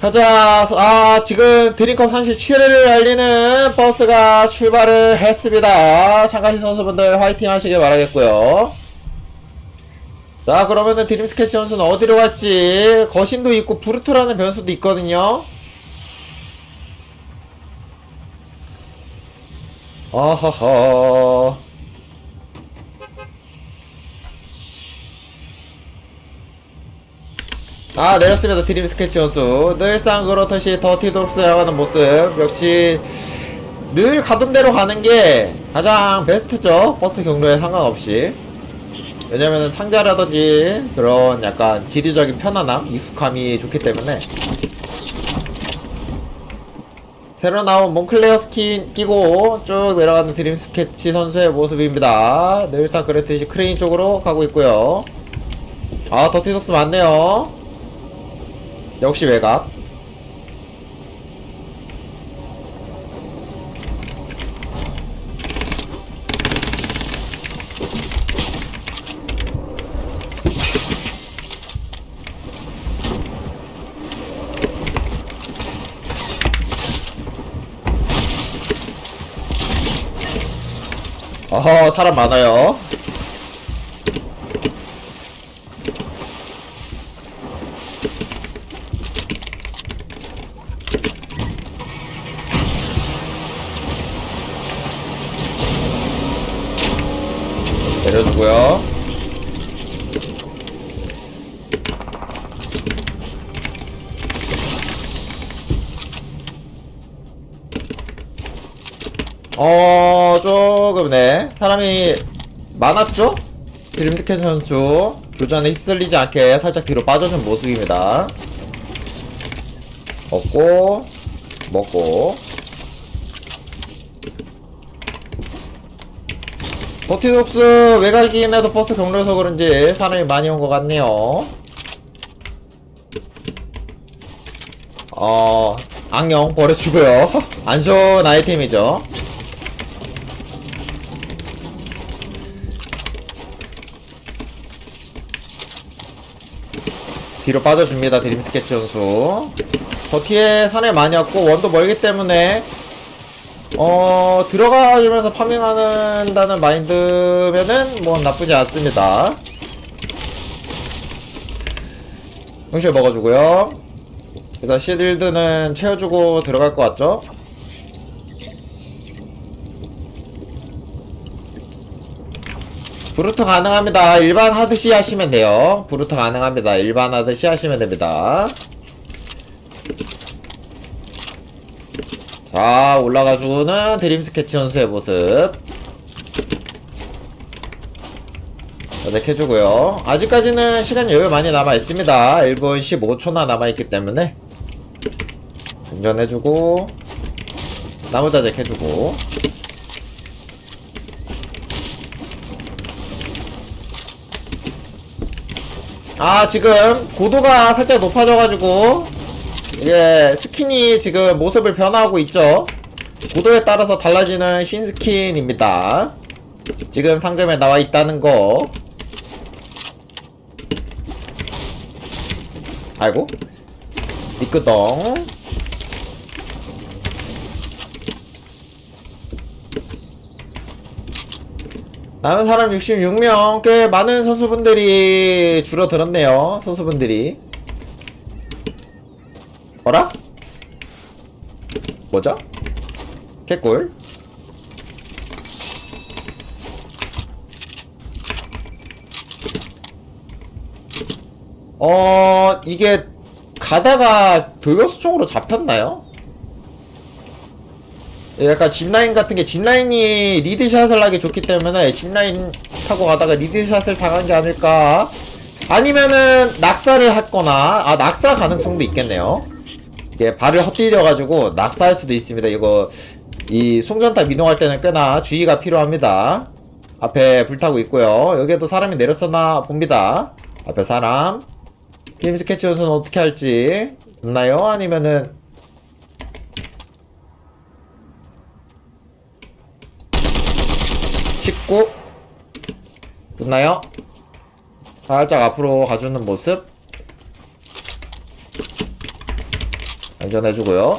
가자. 아, 지금 드림컵 37회를 알리는 버스가 출발을 했습니다. 참가하신 선수분들 화이팅 하시길 바라겠고요. 자, 그러면은 드림 스케치 선수는 어디로 갈지 거신도 있고 브루트라는 변수도 있거든요. 어허허. 아 내렸습니다. 드림 스케치 선수. 늘상 그렇듯이 더티독스 나가는 모습. 역시 늘 가던 대로 가는 게 가장 베스트죠. 버스 경로에 상관없이. 왜냐면 상자라든지 그런 약간 지리적인 편안함 익숙함이 좋기 때문에. 새로 나온 몬클레어 스킨 끼고 쭉 내려가는 드림 스케치 선수의 모습입니다. 늘상 그렇듯이 크레인 쪽으로 가고 있고요. 아 더티독스 많네요 역시 외곽. 어허, 사람 많아요. 내려주고요. 어, 조금, 네. 사람이 많았죠? 드림스캔 선수. 교전에 휩쓸리지 않게 살짝 뒤로 빠져준 모습입니다. 먹고, 먹고. 버티독스 외곽이긴 해도 버스 경로에서 그런지 사람이 많이 온 것 같네요. 어, 악령 버려주고요. 안 좋은 아이템이죠. 뒤로 빠져줍니다. 드림 스케치 선수. 버티에 산을 많이 왔고 원도 멀기 때문에 어 들어가주면서 파밍하는다는 마인드면은 뭐 나쁘지 않습니다. 응실 먹어주고요. 일단 시딜드는 채워주고 들어갈 것 같죠? 브루트 가능합니다. 일반 하듯이 하시면 돼요. 브루트 가능합니다. 일반 하듯이 하시면 됩니다. 자, 올라가주는 드림 스케치 선수의 모습. 어색 해주고요. 아직까지는 시간 여유 많이 남아 있습니다. 1분 15초나 남아 있기 때문에 운전해주고 나무 자색 해주고 아 지금 고도가 살짝 높아져가지고 이게 스킨이 지금 모습을 변화하고 있죠. 고도에 따라서 달라지는 신스킨입니다. 지금 상점에 나와 있다는 거. 아이고. 미끄덩. 나는 사람 66명 꽤 많은 선수분들이 줄어들었네요 선수분들이 어라? 뭐죠? 개꿀 어 이게 가다가 돌격수총으로 잡혔나요? 약간 짚라인 같은 게 짚라인이 리드샷을 하기 좋기 때문에 짚라인 타고 가다가 리드샷을 당한 게 아닐까 아니면은 낙사를 했거나 아 낙사 가능성도 있겠네요 이게 발을 헛디뎌 가지고 낙사할 수도 있습니다. 이거 이 송전탑 이동할 때는 꽤나 주의가 필요합니다. 앞에 불타고 있고요. 여기에도 사람이 내렸었나 봅니다. 앞에 사람. 게임 스케치 연수는 어떻게 할지 있나요? 아니면은 19 됐나요? 살짝 앞으로 가주는 모습 안전해주고요.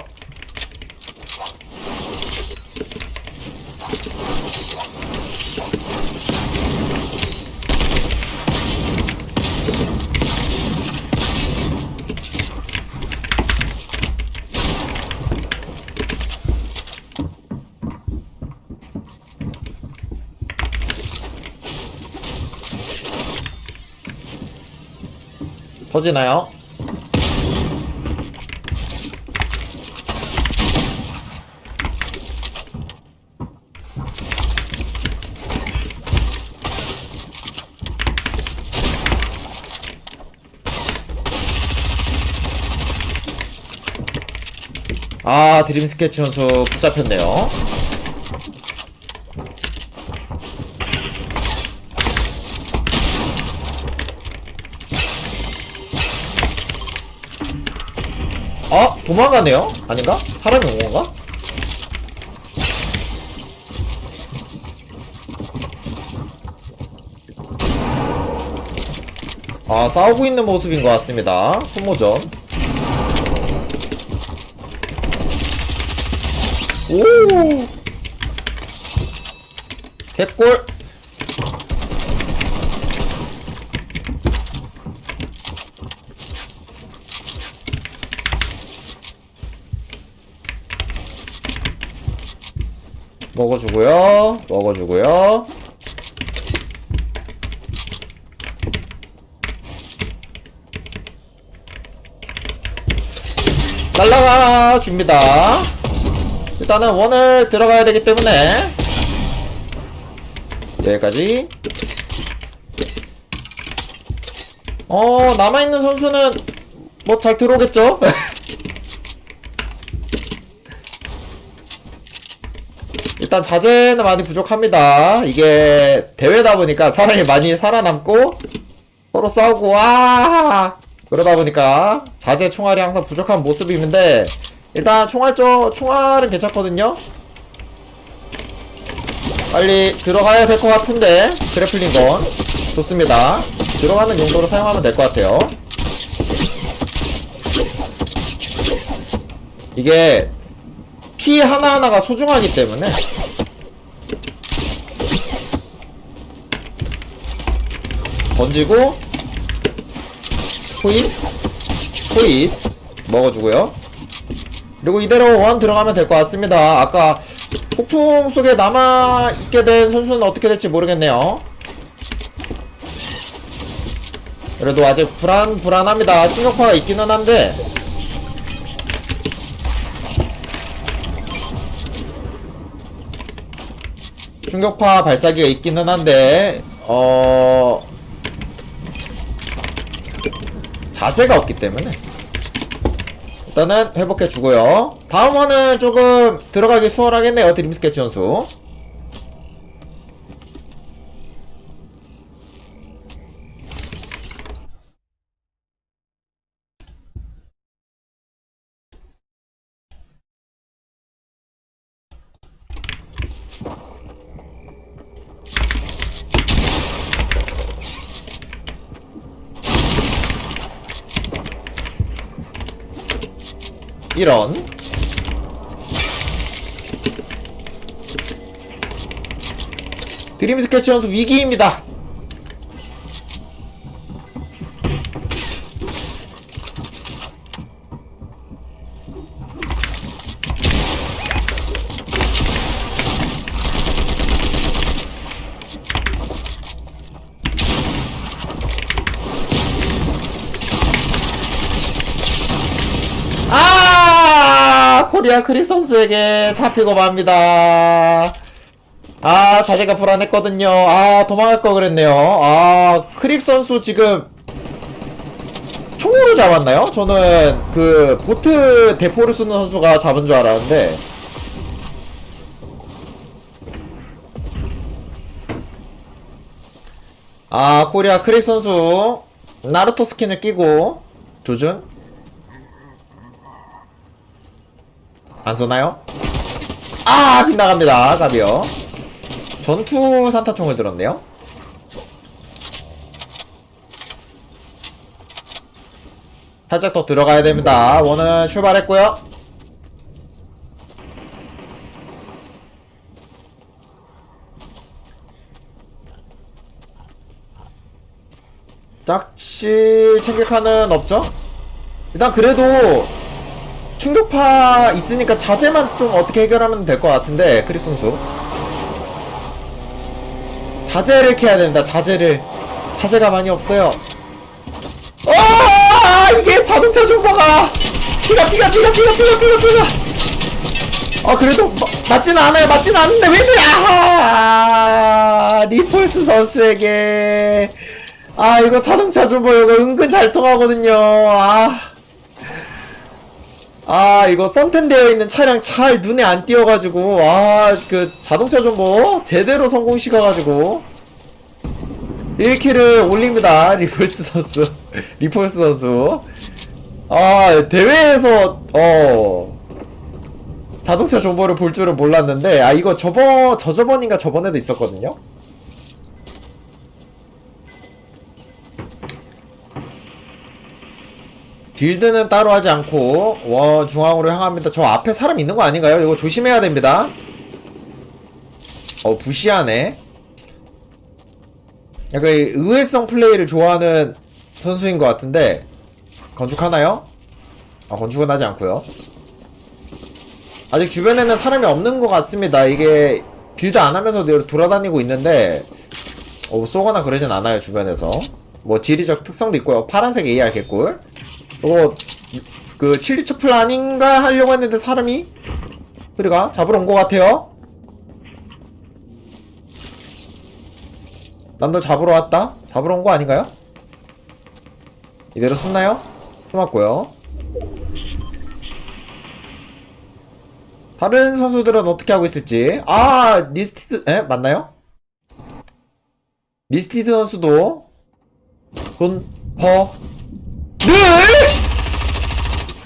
터지나요? 아 드림 스케치 선수 붙잡혔네요. 아 도망가네요? 아닌가? 사람이 온 건가? 아 싸우고 있는 모습인 것 같습니다. 소모전. 오! 개꿀! 먹어주고요. 먹어주고요. 날라가 줍니다. 일단은 원을 들어가야 되기 때문에 여기까지. 어 남아있는 선수는 뭐 잘 들어오겠죠? 일단 자재는 많이 부족합니다. 이게 대회다 보니까 사람이 많이 살아남고 서로 싸우고 와 그러다 보니까 자재 총알이 항상 부족한 모습인데 일단 총알 쪽 총알은 괜찮거든요. 빨리 들어가야 될 것 같은데 그래플링 건 좋습니다. 들어가는 용도로 사용하면 될 것 같아요. 이게 피 하나하나가 소중하기 때문에 던지고 포잇 포잇 먹어주고요 그리고 이대로 원 들어가면 될 것 같습니다. 아까 폭풍 속에 남아있게 된 선수는 어떻게 될지 모르겠네요. 그래도 아직 불안 불안합니다. 충격파가 있기는 한데. 충격파 발사기가 있기는 한데 어 자재가 없기 때문에 일단은 회복해 주고요. 다음 원은 조금 들어가기 수월하겠네요 드림 스케치 선수 이런. 드림 스케치 선수 위기입니다 아 코리아 크리 선수에게 잡히고 맙니다. 아 자제가 불안했거든요. 아 도망갈 거 그랬네요. 아 크릭 선수 지금 총으로 잡았나요? 저는 그 보트 대포를 쏘는 선수가 잡은 줄 알았는데. 아 코리아 크릭 선수 나루토 스킨을 끼고 조준 안 쏘나요? 아 빗나갑니다 가비요 전투 산타총을 들었네요 살짝 더 들어가야 됩니다. 원은 출발했고요. 짝실 챙길 칸은 없죠? 일단 그래도 충격파 있으니까 자재만 좀 어떻게 해결하면 될 것 같은데 크리스 선수. 자재를 캐야 됩니다 자재를. 자재가 많이 없어요. 어 이게 자동차 존버가. 피가 피가 피가 피가 피가 피가 피가. 어 그래도 마, 맞지는 않아요 맞지는 않는데 왜 그래? 아하! 리폴스 선수에게. 아 이거 자동차 존버 이거 은근 잘 통하거든요. 아 아 이거 썬텐 되어 있는 차량 잘 눈에 안 띄어가지고 아 그 자동차 좀뭐 제대로 성공 시켜가지고. 1킬을 올립니다 리폴스 선수. 리폴스 선수. 아 대회에서 어 자동차 존버를 볼 줄은 몰랐는데 아 이거 저번 저저번인가 저번에도 있었거든요 빌드는 따로 하지 않고 와 중앙으로 향합니다. 저 앞에 사람 있는 거 아닌가요? 이거 조심해야 됩니다. 어 부시하네. 약간 이 의외성 플레이를 좋아하는 선수인 것 같은데 건축하나요? 아 건축은 하지 않고요. 아직 주변에는 사람이 없는 것 같습니다. 이게 빌드 안 하면서 돌아다니고 있는데 어, 쏘거나 그러진 않아요 주변에서. 뭐 지리적 특성도 있고요. 파란색 AR 개꿀. 이거 그 칠리처 플라닌가 하려고 했는데 사람이 우리가 잡으러 온 것 같아요. 난 널 잡으러 왔다. 잡으러 온 거 아닌가요? 이대로 숨나요? 숨었고요. 다른 선수들은 어떻게 하고 있을지. 아 리스티드 에 맞나요? 리스티드 선수도 돈버 늘!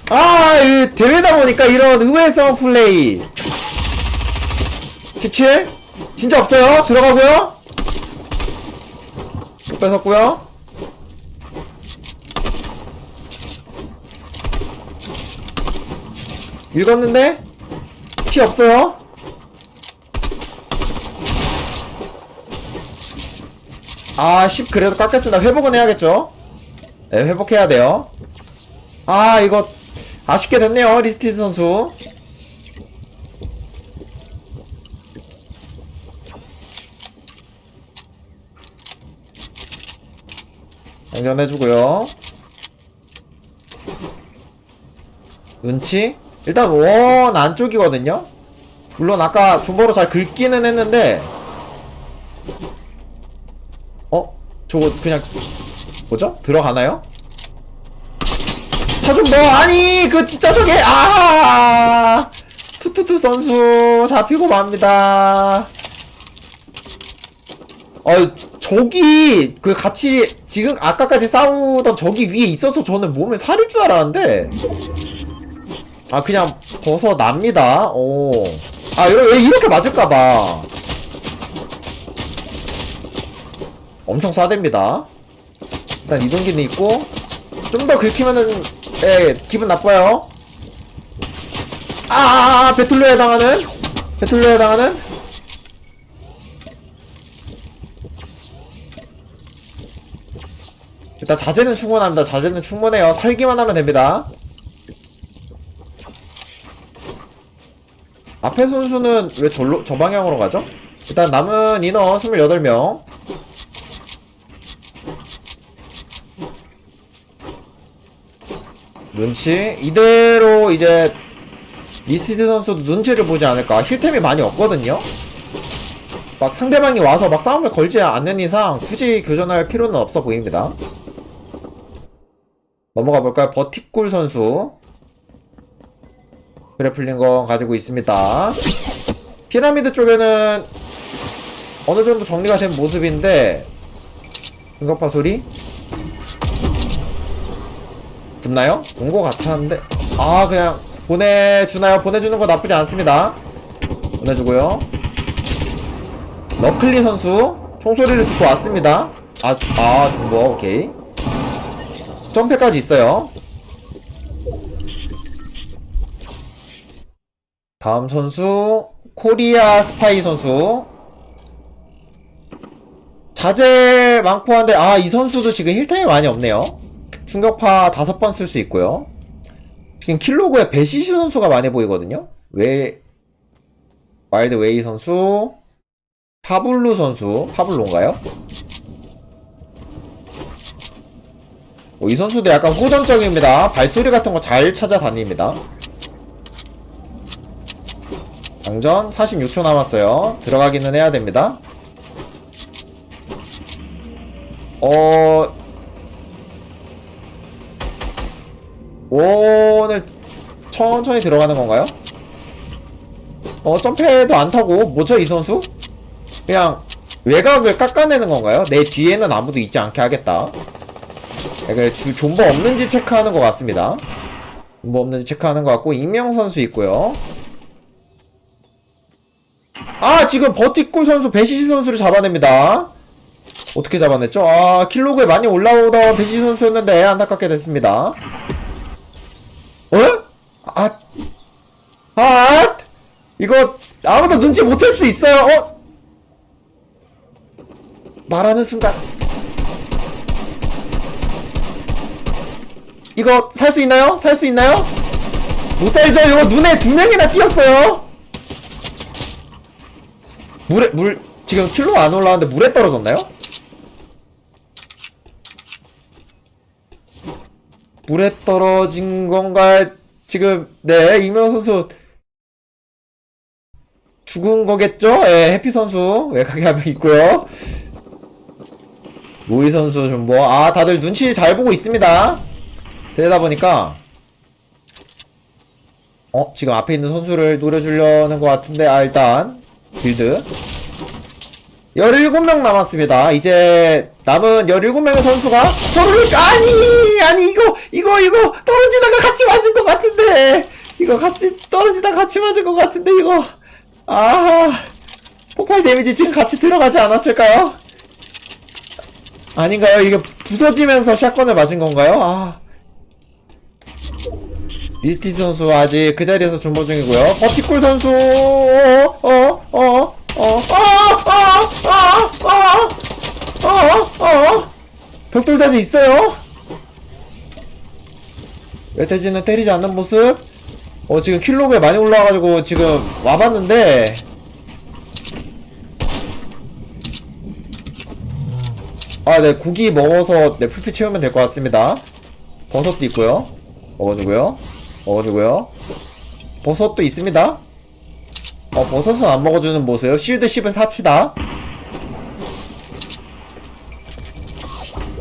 아, 이 대회다 보니까 이런 의외성 플레이. 17? 진짜 없어요. 들어가고요. 뺏었고요. 읽었는데? 피 없어요. 아, 10 그래도 깎였습니다. 회복은 해야겠죠? 네, 회복해야 돼요. 아, 이거 아쉽게 됐네요. 리스티드 선수. 장전해주고요. 눈치? 일단 원 안쪽이거든요? 물론 아까 존버로 잘 긁기는 했는데 어? 저거 그냥 뭐죠? 들어가나요? 차좀 뭐 아니 그 뒷좌석에 아 투투투 선수 잡히고 맙니다. 어 저기 그 같이 지금 아까까지 싸우던 저기 위에 있어서 저는 몸을 사릴 줄 알았는데 아 그냥 벗어납니다. 오. 아 이러 왜 이렇게 맞을까봐 엄청 싸댑니다. 일단 이동기는 있고 좀 더 긁히면은 예 기분 나빠요. 아 배틀로에 해당하는 배틀로에 해당하는 일단 자재는 충분합니다. 자재는 충분해요. 살기만 하면 됩니다. 앞에 선수는 왜 절로, 저 방향으로 가죠? 일단 남은 인원 28명. 눈치? 이대로 이제 이스티드 선수도 눈치를 보지 않을까. 힐템이 많이 없거든요? 막 상대방이 와서 막 싸움을 걸지 않는 이상 굳이 교전할 필요는 없어 보입니다. 넘어가 볼까요? 버티꿀 선수. 그래플링건 가지고 있습니다. 피라미드 쪽에는 어느 정도 정리가 된 모습인데 응급파 소리? 붙나요? 온거 같았는데. 아 그냥 보내주나요? 보내주는 거 나쁘지 않습니다. 보내주고요. 너클리 선수 총소리를 듣고 왔습니다. 아, 아 정보 오케이. 점패까지 있어요. 다음 선수 코리아 스파이 선수. 자제 많고 한데 아 이 선수도 지금 힐타임 많이 없네요. 충격파 다섯 번 쓸 수 있고요 지금 킬로그에 베시시 선수가 많이 보이거든요 왜 와일드 웨이 선수 파블루 선수 파블로인가요? 어, 이 선수도 약간 호전적입니다 발소리 같은 거 잘 찾아다닙니다 장전 46초 남았어요. 들어가기는 해야 됩니다. 어... 오늘 천천히 들어가는 건가요? 어, 점프해도 안 타고, 뭐죠, 이 선수? 그냥 외곽을 깎아내는 건가요? 내 뒤에는 아무도 있지 않게 하겠다. 약간 주, 존버 없는지 체크하는 것 같습니다. 존버 없는지 체크하는 것 같고, 임명 선수 있고요. 아 지금 버티꿀 선수 베시시 선수를 잡아냅니다 어떻게 잡아냈죠? 아 킬로그에 많이 올라오던 베시시 선수였는데 안타깝게 됐습니다 어? 아, 아 이거 아무도 눈치 못 챌 수 있어요 어? 말하는 순간 이거 살 수 있나요? 살 수 있나요? 못 살죠? 이거 눈에 두 명이나 띄었어요 물에 물 지금 킬로 안 올라왔는데 물에 떨어졌나요? 물에 떨어진 건가 지금 네 이명 선수. 죽은 거겠죠? 예 해피 선수. 외곽에 한명 있고요. 로이 선수 좀 뭐 아 다들 눈치 잘 보고 있습니다. 되다 보니까. 어 지금 앞에 있는 선수를 노려주려는 것 같은데 아 일단 빌드 17명 남았습니다. 이제 남은 17명의 선수가 저를 아니 아니 이거 이거 이거 떨어지다가 같이 맞은 것 같은데 이거 같이 떨어지다가 같이 맞은 것 같은데 이거 아 폭발 데미지 지금 같이 들어가지 않았을까요? 아닌가요? 이게 부서지면서 샷건을 맞은 건가요? 아 리스티 선수 아직 그 자리에서 존버 중이고요. 버티콜 선수 어어어어 어 어 어어 어, 어, 어, 어. 어. 벽돌 자세 있어요. 외태지는 때리지 않는 모습. 어 지금 킬로그에 많이 올라와가지고 지금 와봤는데 아네 고기 먹어서 네 풀피 채우면 될 것 같습니다. 버섯도 있고요. 먹어주고요. 먹어주고요. 버섯도 있습니다. 어, 버섯은 안 먹어주는 모습. 실드 10은 사치다.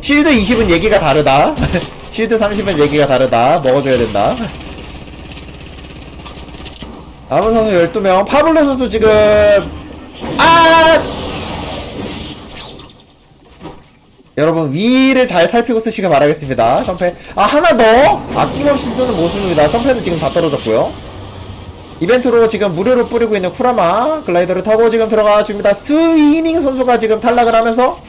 실드 20은 얘기가 다르다. 실드 30은 얘기가 다르다. 먹어줘야 된다. 남은 선수 12명. 파블로 선수 지금, 아! 여러분 위를 잘 살피고 쓰시길 바라겠습니다 점프 아 하나 더 아낌없이 쓰는 모습입니다 점프는 지금 다 떨어졌고요 이벤트로 지금 무료로 뿌리고 있는 쿠라마 글라이더를 타고 지금 들어가 줍니다 스이닝 선수가 지금 탈락을 하면서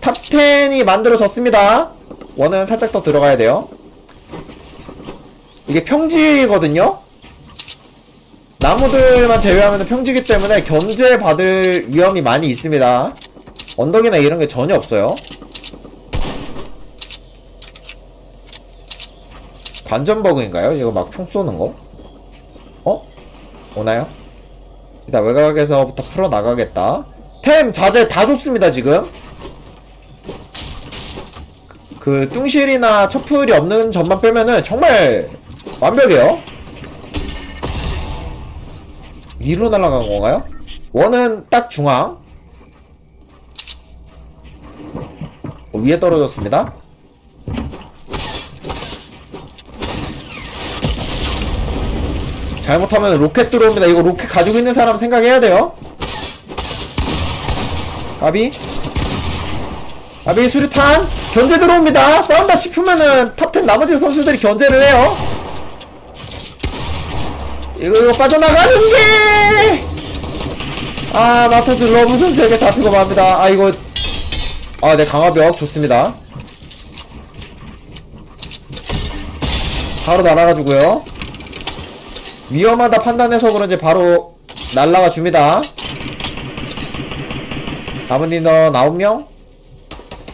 탑10이 만들어졌습니다 원은 살짝 더 들어가야 돼요 이게 평지거든요 나무들만 제외하면 평지기 때문에 견제 받을 위험이 많이 있습니다 언덕이나 이런 게 전혀 없어요. 관전 버그인가요? 이거 막 총 쏘는 거? 어? 오나요? 일단 외곽에서부터 풀어 나가겠다. 템 자재 다 줬습니다 지금. 그 뚱실이나 첩풀이 없는 점만 빼면은 정말 완벽해요. 위로 날아간 건가요? 원은 딱 중앙. 위에 떨어졌습니다. 잘못하면 로켓 들어옵니다. 이거 로켓 가지고 있는 사람 생각해야 돼요. 아비. 아비 수류탄. 견제 들어옵니다. 싸운다 싶으면은 탑10 나머지 선수들이 견제를 해요. 이거, 이거 빠져나가는 게! 아, 마토즈 러브 선수에게 잡히고 맙니다. 아, 이거 아, 네, 강화벽 좋습니다. 바로 날아가지고요. 위험하다 판단해서 그런지 바로 날라가 줍니다. 남은 인원 9명.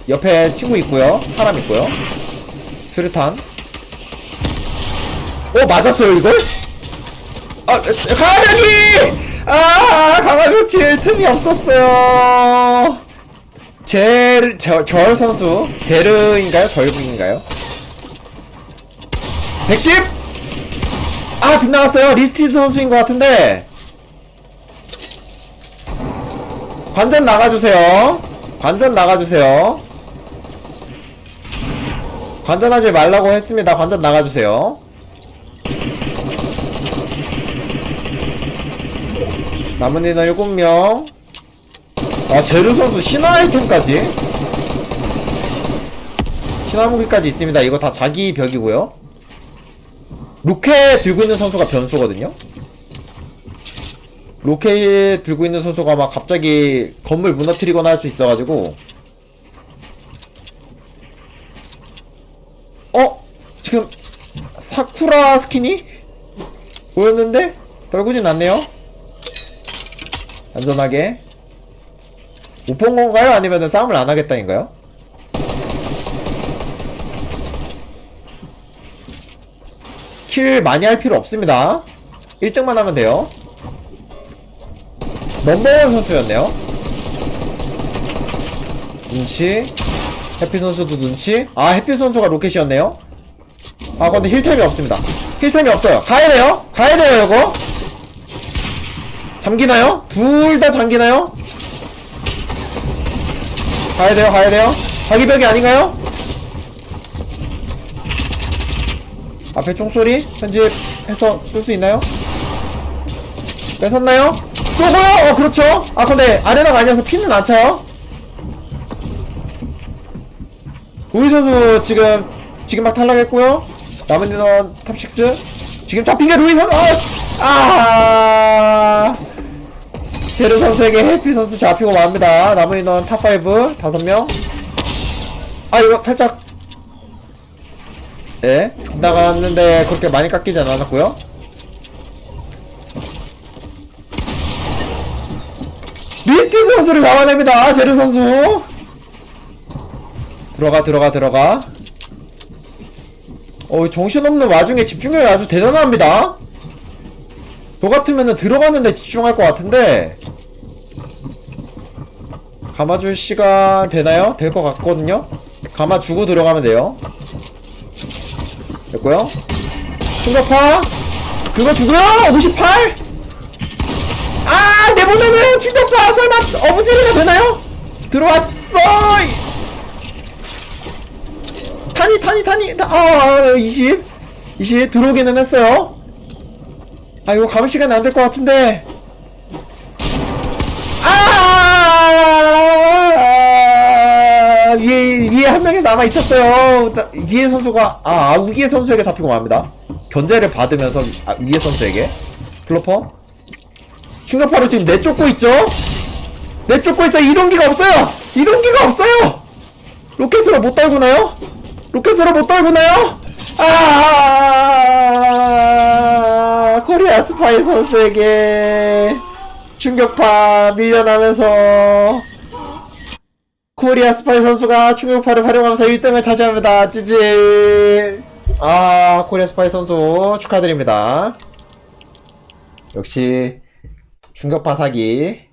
옆에 친구 있고요. 사람 있고요. 수류탄. 오, 맞았어요, 이걸? 아, 강화벽이! 아, 강화벽 칠 틈이 없었어요. 제, 저, 절 선수. 제르인가요? 절국인가요? 110! 아, 빗나갔어요. 리스티스 선수인 것 같은데. 관전 나가주세요. 관전 나가주세요. 관전하지 말라고 했습니다. 관전 나가주세요. 남은 인원 7명. 아, 제르 선수 신화 아이템까지? 신화 무기까지 있습니다. 이거 다 자기 벽이고요. 로켓 들고 있는 선수가 변수거든요. 로켓 들고 있는 선수가 막 갑자기 건물 무너뜨리거나 할 수 있어가지고 어? 지금 사쿠라 스킨이 보였는데 떨구진 않네요 안전하게 못 본 건가요? 아니면 싸움을 안 하겠다인가요? 킬 많이 할 필요 없습니다 1등만 하면 돼요 넘버원 선수였네요. 눈치. 해피 선수도 눈치. 아, 해피 선수가 로켓이었네요. 아, 근데 힐템이 없습니다. 힐템이 없어요. 가야 돼요. 가야 돼요, 이거. 잠기나요? 둘 다 잠기나요? 가야 돼요, 가야 돼요. 자기벽이 아닌가요? 앞에 총소리 편집해서 쏠 수 있나요? 뺏었나요? 쏘고요! 어, 그렇죠. 아, 근데 아레나가 아니어서 피는 안 차요. 우리 선수 지금, 지금 막 탈락했고요. 남은 인원 탑6. 지금 잡힌 게 루이 선수, 어! 아! 제르 선수에게 해피 선수 잡히고 맙니다. 남은 인원 탑5, 5명. 아, 이거 살짝. 네. 나갔는데 그렇게 많이 깎이지 않았고요. 미스티 선수를 잡아냅니다. 제르 선수. 들어가 들어가 들어가. 어 정신없는 와중에 집중력이 아주 대단합니다. 저 같으면은 들어가는데 집중할 것 같은데 감아줄 시간 되나요? 될 것 같거든요. 감아주고 들어가면 돼요. 됐고요. 충격파 그거 주고요. 58. 아, 내보내는 충격파 설마 어부지리가 되나요? 들어왔어. 타니 타니 타니 타- 아, 20 20 들어오기는 했어요. 아, 이거 감을 시간이 안될 것 같은데. 아, 위에 위에 한 명이 남아 있었어요. 나- 위에 선수가 아, 아 위에 선수에게 잡히고 맙니다. 견제를 받으면서 아, 위에 선수에게 플로퍼 킹가파로 지금 내쫓고 있죠? 내쫓고 있어 이동기가 없어요! 이동기가 없어요! 로켓으로 못 떨구나요? 로켓으로 못 떨구나요? 아 코리아 스파이 선수에게 충격파 밀려나면서 코리아 스파이 선수가 충격파를 활용하면서 1등을 차지합니다. 찌질. 아 코리아 스파이 선수 축하드립니다. 역시 충격파 사기